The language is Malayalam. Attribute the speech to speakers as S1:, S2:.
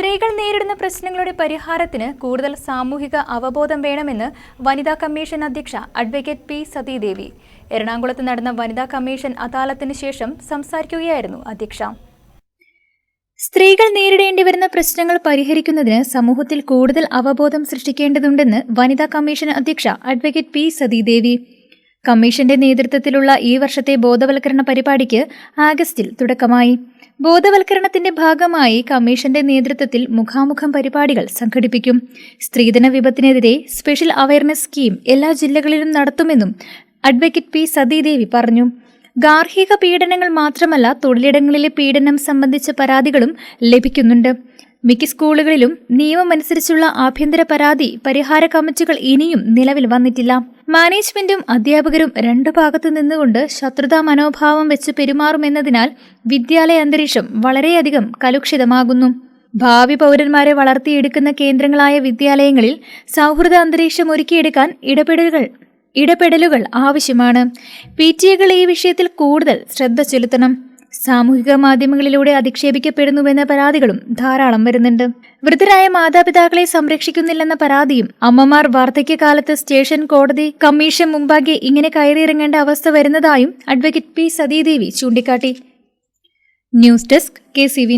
S1: സ്ത്രീകൾ നേരിടുന്ന പ്രശ്നങ്ങളുടെ പരിഹാരത്തിന് കൂടുതൽ സാമൂഹിക അവബോധം വേണമെന്ന് വനിതാ കമ്മീഷൻ അധ്യക്ഷ അഡ്വക്കേറ്റ് പി സതീദേവി. എറണാകുളത്ത് നടന്ന വനിതാ കമ്മീഷൻ അദാലത്തിന് ശേഷം സംസാരിക്കുകയായിരുന്നു അധ്യക്ഷ. സ്ത്രീകൾ നേരിടേണ്ടി വരുന്ന പ്രശ്നങ്ങൾ പരിഹരിക്കുന്നതിന് സമൂഹത്തിൽ കൂടുതൽ അവബോധം സൃഷ്ടിക്കേണ്ടതുണ്ടെന്ന് വനിതാ കമ്മീഷൻ അധ്യക്ഷ അഡ്വക്കേറ്റ് പി സതീദേവി. കമ്മീഷന്റെ നേതൃത്വത്തിലുള്ള ഈ വർഷത്തെ ബോധവൽക്കരണ പരിപാടിക്ക് ആഗസ്റ്റിൽ തുടക്കമായി. ബോധവൽക്കരണത്തിന്റെ ഭാഗമായി കമ്മീഷന്റെ നേതൃത്വത്തിൽ മുഖാമുഖം പരിപാടികൾ സംഘടിപ്പിക്കും. സ്ത്രീധന വിപത്തിനെതിരെ സ്പെഷ്യൽ അവയർനെസ് സ്കീം എല്ലാ ജില്ലകളിലും നടത്തുമെന്നും അഡ്വക്കേറ്റ് പി സതീദേവി പറഞ്ഞു. ഗാർഹിക പീഡനങ്ങൾ മാത്രമല്ല തൊഴിലിടങ്ങളിലെ പീഡനം സംബന്ധിച്ച പരാതികളും ലഭിക്കുന്നുണ്ട്. മിക്ക സ്കൂളുകളിലും നിയമമനുസരിച്ചുള്ള ആഭ്യന്തര പരാതി പരിഹാര കമ്മിറ്റികൾ ഇനിയും നിലവിൽ വന്നിട്ടില്ല. മാനേജ്മെന്റും അധ്യാപകരും രണ്ടു ഭാഗത്തു നിന്നുകൊണ്ട് ശത്രുതാ മനോഭാവം വെച്ച് പെരുമാറുമെന്നതിനാൽ വിദ്യാലയ അന്തരീക്ഷം വളരെയധികം കലുഷിതമാകുന്നു. ഭാവി പൗരന്മാരെ വളർത്തിയെടുക്കുന്ന കേന്ദ്രങ്ങളായ വിദ്യാലയങ്ങളിൽ സൗഹൃദ അന്തരീക്ഷം ഒരുക്കിയെടുക്കാൻ ഇടപെടലുകൾ ഇടപെടലുകൾ ആവശ്യമാണ്. പി ടി എകൾ ഈ വിഷയത്തിൽ കൂടുതൽ ശ്രദ്ധ ചെലുത്തണം. സാമൂഹിക മാധ്യമങ്ങളിലൂടെ അധിക്ഷേപിക്കപ്പെടുന്നുവെന്ന പരാതികളും ധാരാളം വരുന്നുണ്ട്. വൃദ്ധരായ മാതാപിതാക്കളെ സംരക്ഷിക്കുന്നില്ലെന്ന പരാതിയും അമ്മമാർ വാർദ്ധക്യകാലത്ത് സ്റ്റേഷൻ കോടതി കമ്മീഷൻ മുമ്പാകെ ഇങ്ങനെ കയറിയിറങ്ങേണ്ട അവസ്ഥ വരുന്നതായും അഡ്വക്കേറ്റ് പി സതീദേവി ചൂണ്ടിക്കാട്ടി. News desk K C V